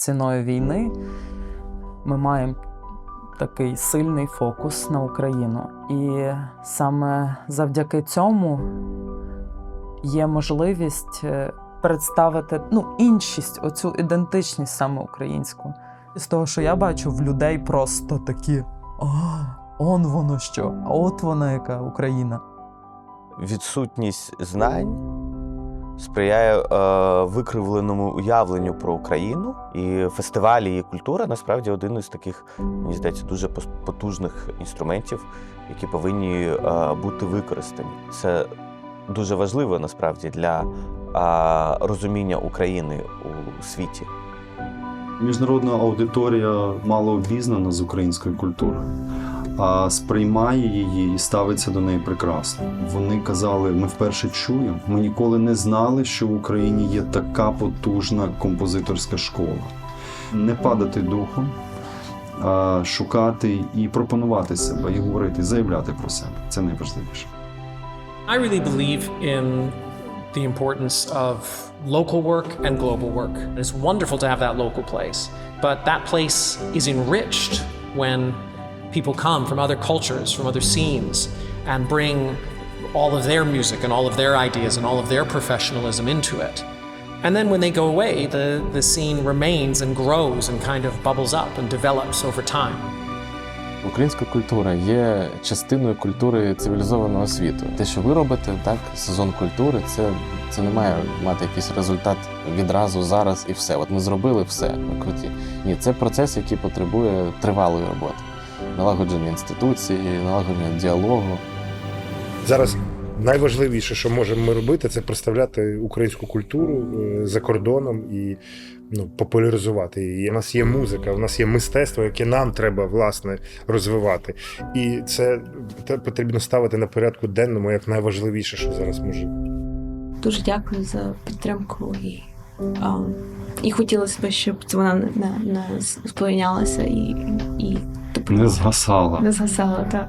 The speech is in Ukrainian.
ціною війни ми маємо такий сильний фокус на Україну. І саме завдяки цьому є можливість е, представити ну, іншість, оцю ідентичність саме українську. З того, що я бачу, в людей просто такі: а, он воно що, а от вона яка Україна. відсутність знань сприяє е, викривленому уявленню про Україну. І фестивалі і культура насправді один із таких, мені здається, дуже потужних інструментів, які повинні е, бути використані. Це дуже важливо насправді для е, розуміння України у світі. Міжнародна аудиторія мало обізнана з українською культурою, а сприймає її і ставиться до неї прекрасно. Вони казали: ми вперше чуємо. Ми ніколи не знали, що в Україні є така потужна композиторська школа. Не падати духом, а шукати і пропонувати себе, і говорити, заявляти про себе. Це найважливіше. I really believe in the importance of local work and global work. It's wonderful to have that local place, but that place is enriched when people come from other cultures, from other scenes, and bring all of their music and all of their ideas and all of their professionalism into it. And then when they go away, the, the scene remains and grows and kind of bubbles up and develops over time. Українська культура є частиною культури цивілізованого світу. Те, що ви робите, так, сезон культури, це, це не має мати якийсь результат відразу, зараз і все. От ми зробили все, ми круті. Ні, це процес, який потребує тривалої роботи, налагодження інституції, налагодження діалогу. Зараз найважливіше, що можемо ми робити, це представляти українську культуру е, за кордоном і ну, популяризувати її. У нас є музика, у нас є мистецтво, яке нам треба власне розвивати. І це потрібно ставити на порядку денному як найважливіше, що зараз може. Дуже дякую за підтримку і, а, і хотілося б, щоб це вона не, не, не і, і Не згасала. не згасала. Так.